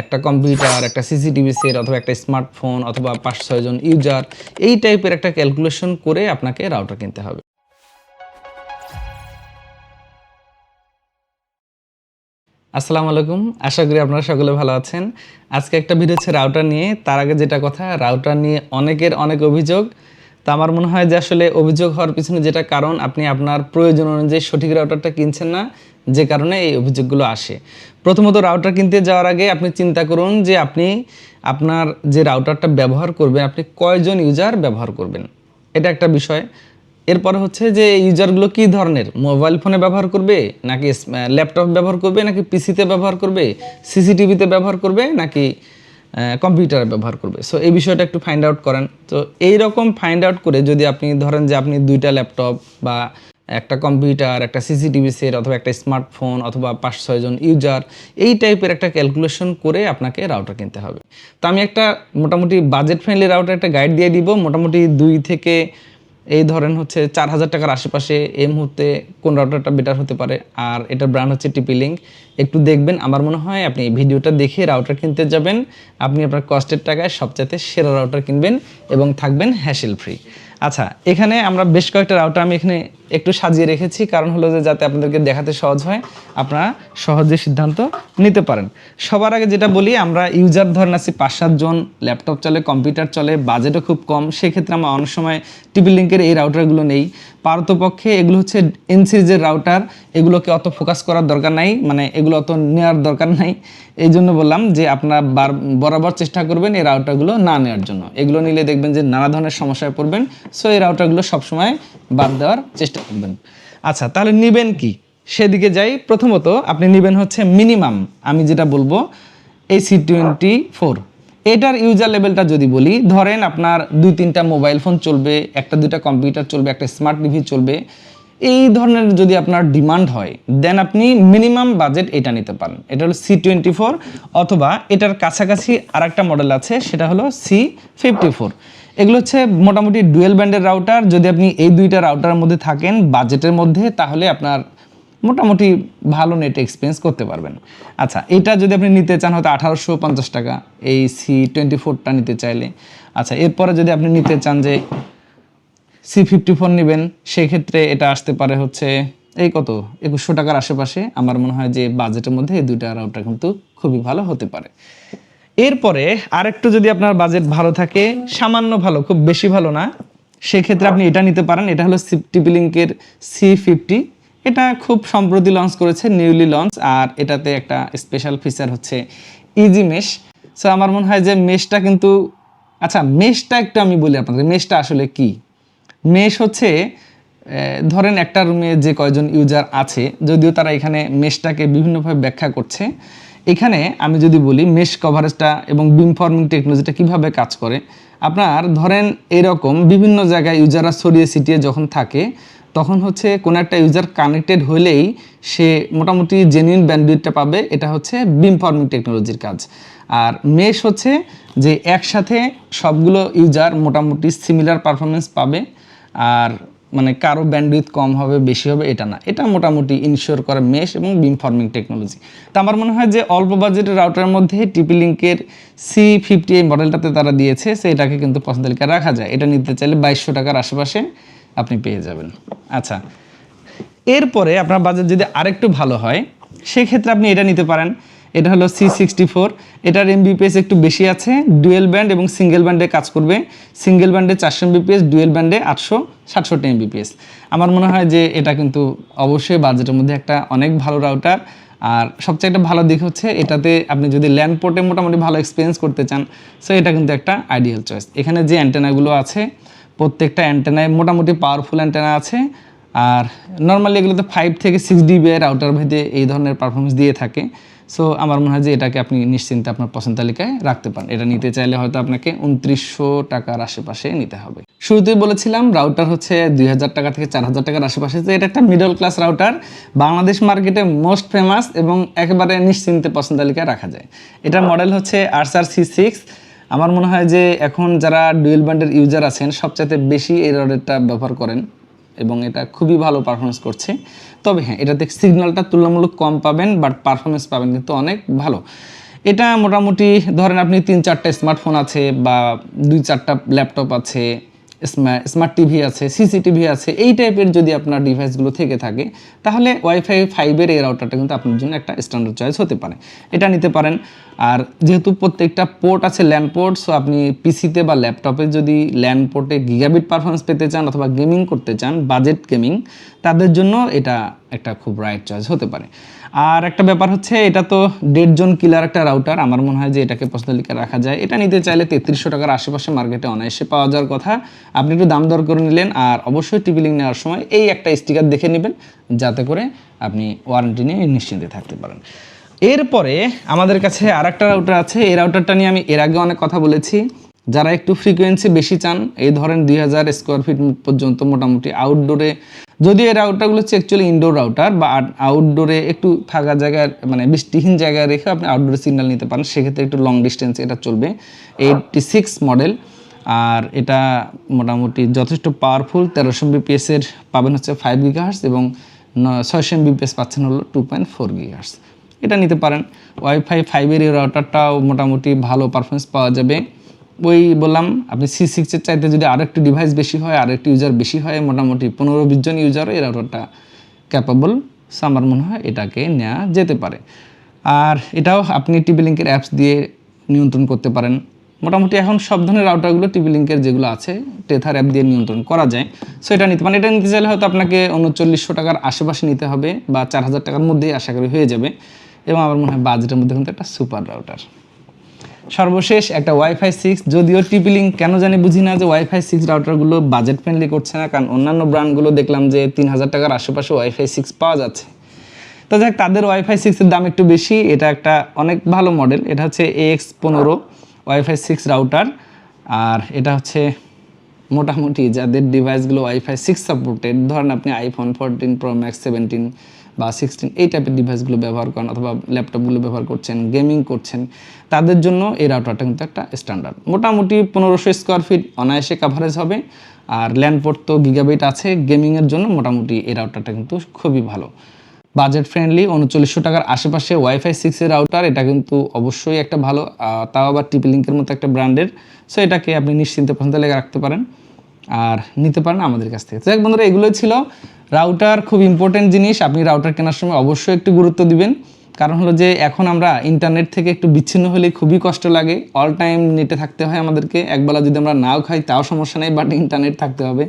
একটা কম্পিউটার, একটা CCTV set অথবা একটা স্মার্টফোন অথবা পাঁচ ছয়জন ইউজার, এই টাইপের একটা ক্যালকুলেশন করে আপনাকে রাউটার কিনতে হবে। আসসালামু আলাইকুম। আশা করি আপনারা সকলে ভালো আছেন। আজকে একটা ভিডিও হচ্ছে রাউটার নিয়ে। তার আগে যেটা কথা, রাউটার নিয়ে অনেকের অনেক অভিযোগ। তা আমার মনে হয় যে আসলে অভিযোগ হওয়ার পিছনে যেটা কারণ, আপনি আপনার প্রয়োজন অনুযায়ী সঠিক রাউটারটা কিনছেন না। যে কারণে এই অভিযোগগুলো আসে। প্রথমত রাউটার কিনতে যাওয়ার আগে আপনি চিন্তা করুন যে আপনি আপনার যে রাউটারটা ব্যবহার করবেন, আপনি কয়জন ইউজার ব্যবহার করবেন। এটা একটা বিষয়। এরপরে হচ্ছে যে ইউজারগুলো কী ধরনের? মোবাইল ফোনে ব্যবহার করবে? নাকি ল্যাপটপ ব্যবহার করবে? নাকি পিসিতে ব্যবহার করবে? সিসিটিভিতে ব্যবহার করবে? নাকি কম্পিউটারে ব্যবহার করবে? সো এই বিষয়টা একটু ফাইন্ড আউট করেন। তো এই রকম ফাইন্ড আউট করে যদি আপনি ধরেন যে আপনি দুইটা ল্যাপটপ বা একটা কম্পিউটার, একটা সিসিটিভি সেট অথবা একটা স্মার্টফোন অথবা পাঁচ ছয়জন ইউজার, এই টাইপের একটা ক্যালকুলেশন করে আপনাকে রাউটার কিনতে হবে। তো আমি একটা মোটামুটি বাজেট ফ্রেন্ডলি রাউটার একটা গাইড দিয়ে দিব। মোটামুটি দুই থেকে এই ধরেন হচ্ছে চার হাজার টাকার আশেপাশে এই মুহূর্তে কোন রাউটারটা বেটার হতে পারে। আর এটার ব্র্যান্ড হচ্ছে টিপি লিঙ্ক একটু দেখবেন, আমার মনে হয় আপনি এই ভিডিওটা দেখে রাউটার কিনতে যাবেন। আপনি আপনার কষ্টের টাকায় সবচাইতে সেরা রাউটার কিনবেন এবং থাকবেন হ্যাসেল ফ্রি আচ্ছা এখানে আমরা বেশ কয়েকটা রাউটার আমি এখানে একটু সাজিয়ে রেখেছি। কারণ হলো যে যাতে আপনাদেরকে দেখাতে সহজ হয়, আপনারা সহজে সিদ্ধান্ত নিতে পারেন। সবার আগে যেটা বলি, আমরা ইউজার ধরেন আছি পাঁচ সাতজন ল্যাপটপ চলে কম্পিউটার চলে বাজেটও খুব কম। সেক্ষেত্রে আমরা অনেক সময় টিভি লিঙ্কের এই রাউটারগুলো নেই। পারতপক্ষে এগুলো হচ্ছে এন সিরিজের রাউটার এগুলোকে অত ফোকাস করার দরকার নাই মানে এগুলো অত নেওয়ার দরকার নাই। এই জন্য বললাম যে আপনারা বার, বরাবর চেষ্টা করবেন এই রাউটারগুলো না নেওয়ার জন্য। এগুলো নিলে দেখবেন যে নানা ধরনের সমস্যায় পড়বেন সো এই রাউটারগুলো সবসময় বাদ দেওয়ার চেষ্টা করবেন। আচ্ছা তাহলে নেবেন কি? সেদিকে যাই। প্রথমত আপনি নেবেন হচ্ছে মিনিমাম আমি যেটা বলব এই সি টোয়েন্টি ফোর এটার ইউজার লেভেলটা যদি বলি, ধরেন আপনার দুই, তিনটা মোবাইল ফোন চলবে, একটা, দুইটা কম্পিউটার চলবে, একটা স্মার্ট টিভি চলবে, এই ধরনের যদি আপনার ডিমান্ড হয় দেন আপনি মিনিমাম বাজেট এটা নিতে পারেন। এটা হলো সি টোয়েন্টি ফোর অথবা এটার কাছাকাছি আর একটা মডেল আছে, সেটা হলো সি ফিফটি ফোর এগুলো হচ্ছে মোটামুটি ডুয়েল ব্যান্ডের রাউটার যদি আপনি এই দুইটা রাউটারের মধ্যে থাকেন বাজেটের মধ্যে, তাহলে আপনার মোটামুটি ভালো নেট এক্সপিরিয়েন্স করতে পারবেন। আচ্ছা এটা যদি আপনি নিতে চান হয়তো আঠারোশো পঞ্চাশ টাকা, এই সি টোয়েন্টি ফোরটা নিতে চাইলে। আচ্ছা এরপরে যদি আপনি নিতে চান যে সি ফিফটি ফোর নেবেন, সেক্ষেত্রে এটা আসতে পারে হচ্ছে এই কত? একুশশো টাকার আশেপাশে। আমার মনে হয় যে বাজেটের মধ্যে এই দুইটা রাউটার কিন্তু খুবই ভালো হতে পারে। এরপরে আরেকটু যদি আপনার বাজেট ভালো থাকে, সামান্য ভালো, খুব বেশি ভালো না, সেক্ষেত্রে আপনি এটা নিতে পারেন। এটা হলো টিপি লিঙ্কের সি ফিফটি এটা খুব সম্প্রতি লঞ্চ করেছে নিউলি লঞ্চ আর এটাতে একটা স্পেশাল ফিচার হচ্ছে ইজি মেশ সো আমার মনে হয় যে মেশটা কিন্তু আচ্ছা মেশটা একটু আমি বলি আপনাদের মেশটা আসলে কি? মেশ হচ্ছে ধরেন একটা রুমে যে কয়জন ইউজার আছে, যদিও তারা এখানে মেশটাকে বিভিন্নভাবে ব্যাখ্যা করছে এখানে আমি যদি বলি মেশ কভারেজটা এবং বিম ফর্মিং টেকনোলজিটা কীভাবে কাজ করে, আপনার ধরেন এরকম বিভিন্ন জায়গায় ইউজাররা ছড়িয়ে ছিটিয়ে যখন থাকে, তখন হচ্ছে কোনো একটা ইউজার কানেক্টেড হলেই সে মোটামুটি জেনুইন ব্যান্ডউইথটা পাবে, এটা হচ্ছে বিম ফর্মিং টেকনোলজির কাজ। আর মেশ হচ্ছে যে একসাথে সবগুলো ইউজার মোটামুটি সিমিলার পারফরমেন্স পাবে, আর মানে কারও ব্যান্ডউইথ কম হবে, বেশি হবে, এটা না। এটা মোটামুটি ইনশিওর করে মেশ এবং বিম ফর্মিং টেকনোলজি তো আমার মনে হয় যে অল্প বাজেটের রাউটারের মধ্যে টিপি লিঙ্কের সি ফিফটি এই মডেলটাতে তারা দিয়েছে সো এটাকে কিন্তু পছন্দ তালিকায় রাখা যায়। এটা নিতে চাইলে বাইশশো টাকার আশেপাশে আপনি পেয়ে যাবেন। আচ্ছা এরপরে আপনার বাজেট যদি আরেকটু ভালো হয়, সেক্ষেত্রে আপনি এটা নিতে পারেন। এটা হলো সি সিক্সটি ফোর এটার এমবিপিএস একটু বেশি আছে ডুয়েল ব্যান্ড এবং সিঙ্গেল ব্যান্ডে কাজ করবে। সিঙ্গেল ব্যান্ডে চারশো এমবিপিএস ডুয়েল ব্যান্ডে আটশো সাতষট্টি এমবিপিএস আমার মনে হয় যে এটা কিন্তু অবশ্যই বাজেটের মধ্যে একটা অনেক ভালো রাউটার আর সবচেয়ে একটা ভালো দিক হচ্ছে, এটাতে আপনি যদি ল্যান্ড পোর্টে মোটামুটি ভালো এক্সপিরিয়েন্স করতে চান সো এটা কিন্তু একটা আইডিয়াল চয়েস এখানে যে অ্যান্টেনাগুলো আছে, প্রত্যেকটা অ্যান্টেনায় মোটামুটি পাওয়ারফুল অ্যান্টেনা আছে। আর নর্মালি এগুলোতে ফাইভ থেকে সিক্স ডিবি এর আউটার ভেদে এই ধরনের পারফরমেন্স দিয়ে থাকে। সো আমার মনে হয় যে এটাকে আপনি নিশ্চিন্তে আপনার পছন্দ তালিকায় রাখতে পারেন। এটা নিতে চাইলে হয়তো আপনাকে উনত্রিশশো টাকার আশেপাশে নিতে হবে। শুরুতেই বলেছিলাম রাউটার হচ্ছে দুই হাজার টাকা থেকে চার হাজার টাকার আশেপাশে। তো এটা একটা মিডল ক্লাস রাউটার বাংলাদেশ মার্কেটে মোস্ট ফেমাস এবং একেবারে নিশ্চিন্তে পছন্দ তালিকায় রাখা যায়। এটার মডেল হচ্ছে আরসার সি সিক্স আমার মনে হয় যে এখন যারা ডুয়েল ব্যান্ডের ইউজার আছেন, সবচাইতে বেশি এই রাউটারটা ব্যবহার করেন। এবং এটা খুবই ভালো পারফরমেন্স করছে। তবে হ্যাঁ এটাতে সিগন্যালটা তুলনামূলক কম পাবেন বাট পারফরমেন্স পাবেন কিন্তু অনেক ভালো। এটা মোটামুটি ধরেন আপনি তিন চারটা স্মার্টফোন আছে বা দুই চারটা ল্যাপটপ আছে স্মার্ট টিভি আছে সিসিটিভি আছে, এই টাইপের যদি আপনার ডিভাইসগুলো থেকে থাকে, তাহলে ওয়াইফাই ফাইভের এই রাউটারটা কিন্তু আপনার জন্য একটা স্ট্যান্ডার্ড চয়েস হতে পারে। এটা নিতে পারেন আর যেহেতু প্রত্যেকটা পোর্ট আছে ল্যান্ড পোর্ট সো আপনি পিসিতে বা ল্যাপটপে যদি ল্যান্ড পোর্টে গিগাবিট পারফরমেন্স পেতে চান অথবা গেমিং করতে চান বাজেট গেমিং তাদের জন্য এটা একটা খুব রাইট চয়েস হতে পারে। আর একটা ব্যাপার হচ্ছে, এটা তো দেড় জন কিলার একটা রাউটার আমার মনে হয় যে এটাকে পছন্দ লিখে রাখা যায়। এটা নিতে চাইলে তেত্রিশশো টাকার আশেপাশে মার্কেটে অনায়াসে পাওয়া যাওয়ার কথা। আপনি একটু দাম দর করে নিলেন, আর অবশ্যই টিভি লিঙ্ক নেওয়ার সময় এই একটা স্টিকার দেখে নেবেন, যাতে করে আপনি ওয়ারেন্টি নিয়ে নিশ্চিন্তে থাকতে পারেন। এরপরে আমাদের কাছে আর একটা রাউটার আছে। এই রাউটারটা নিয়ে আমি এর আগে অনেক কথা বলেছি। যারা একটু ফ্রিকোয়েন্সি বেশি চান, এই ধরেন দুই হাজার স্কোয়ার ফিট পর্যন্ত মোটামুটি আউটডোরে যদিও এই রাউটারগুলো হচ্ছে অ্যাকচুয়ালি ইনডোর রাউটার বা আউটডোরে একটু ফাঁকা জায়গায় মানে বৃষ্টিহীন জায়গায় রেখে আপনি আউটডোরে সিগন্যাল নিতে পারেন, সেক্ষেত্রে একটু লং ডিস্টেন্স এটা চলবে। এইটটি সিক্স মডেল আর এটা মোটামুটি যথেষ্ট পাওয়ারফুল তেরোশো বিপিএসের পাবেন হচ্ছে ফাইভ গিগাহার্স এবং ছয়শো বিপিএস পাচ্ছেন হলো টু পয়েন্ট ফোর গিগাহার্স এটা নিতে পারেন। ওয়াইফাই ফাইভের এই রাউটারটাও মোটামুটি ভালো পারফরমেন্স পাওয়া যাবে। ওই বললাম, আপনি সি সিক্সের চাইতে যদি আরও একটি ডিভাইস বেশি হয় আর একটি ইউজার বেশি হয়, মোটামুটি পনেরো বিশ জন ইউজারও এই রাউটারটা ক্যাপাবল আমার মনে হয় এটাকে নেওয়া যেতে পারে। আর এটাও আপনি টিভি লিঙ্কের অ্যাপস দিয়ে নিয়ন্ত্রণ করতে পারেন। মোটামুটি এখন সব ধরনের রাউটারগুলো টিভি লিঙ্কের যেগুলো আছে টেথার অ্যাপ দিয়ে নিয়ন্ত্রণ করা যায়। সো এটা নিতে পারেন। এটা নিতে চাইলে হয়তো আপনাকে উনচল্লিশশো টাকার আশেপাশে নিতে হবে বা চার হাজার টাকার মধ্যেই আশা করি হয়ে যাবে। এবং আমার মনে হয় বাজেটের মধ্যে কিন্তু একটা সুপার রাউটার সর্বশেষ একটা ওয়াইফাই সিক্স যদিও টিপি লিঙ্ক কেন জানি বুঝি না যে ওয়াইফাই সিক্স রাউটারগুলো বাজেট ফ্রেন্ডলি করছে না, কারণ অন্যান্য ব্র্যান্ডগুলো দেখলাম যে তিন হাজার টাকার আশেপাশে ওয়াইফাই সিক্স পাওয়া যাচ্ছে। তো যাক, তাদের ওয়াইফাই সিক্সের দাম একটু বেশি, এটা একটা অনেক ভালো মডেল এটা হচ্ছে এক্স পনেরো ওয়াইফাই সিক্স রাউটার আর এটা হচ্ছে মোটামুটি যাদের ডিভাইসগুলো ওয়াইফাই সিক্স সাপোর্টেড ধরেন আপনি iPhone fourteen pro max seventeen বা সিক্সটিন এই টাইপের ডিভাইসগুলো ব্যবহার করেন অথবা ল্যাপটপগুলো ব্যবহার করছেন গেমিং করছেন, তাদের জন্য এই রাউটারটা কিন্তু একটা স্ট্যান্ডার্ড মোটামুটি পনেরোশো স্কোয়ার ফিট অনায়াসে কাভারেজ হবে, আর ল্যান্ডপোর্ট তো গিগাবিট আছে গেমিংয়ের জন্য মোটামুটি এই রাউটারটা কিন্তু খুবই ভালো। বাজেট ফ্রেন্ডলি উনচল্লিশশো টাকার আশেপাশে ওয়াইফাই সিক্সের রাউটার এটা কিন্তু অবশ্যই একটা ভালো তাও আবার টিপি লিঙ্কের মতো একটা ব্র্যান্ডের সো এটাকে আপনি নিশ্চিন্তে পছন্দ লেগে রাখতে পারেন। আর নিতে পারেন আমাদের কাছ থেকে। তো এক বন্ধুরা, এগুলোই ছিল। রাউটার খুব ইম্পর্টেন্ট জিনিস। আপনি রাউটার কেনার সময় অবশ্যই একটু গুরুত্ব দিবেন। কারণ হলো যে এখন আমরা ইন্টারনেট থেকে একটু বিচ্ছিন্ন হলে খুবই কষ্ট লাগে। অল টাইম নেটে থাকতে হয় আমাদেরকে। একবেলা যদি আমরা নাও খাই, তাও সমস্যা নেই বাট ইন্টারনেট থাকতে হবে।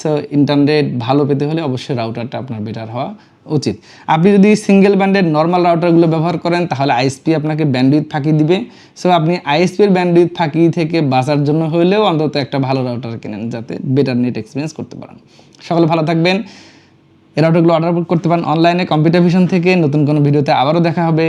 সো ইন্টারনেট ভালো পেতে হলে অবশ্যই রাউটারটা আপনার বেটার হওয়া উচিত। আপনি যদি সিঙ্গেল ব্যান্ডের নর্মাল রাউটারগুলো ব্যবহার করেন, তাহলে আইএসপি আপনাকে ব্যান্ডউইথ ফাঁকি দিবে। সো আপনি আইএসপির ব্যান্ডউইথ ফাঁকি থেকে বাঁচার জন্য হলেও অন্তত একটা ভালো রাউটার কেনেন, যাতে বেটার নেট এক্সপিরিয়েন্স করতে পারেন। সকলে ভালো থাকবেন। এই রাউটারগুলো অর্ডার করতে পারেন অনলাইনে কম্পিউটার ভিশন থেকে। নতুন কোনো ভিডিওতে আবারও দেখা হবে।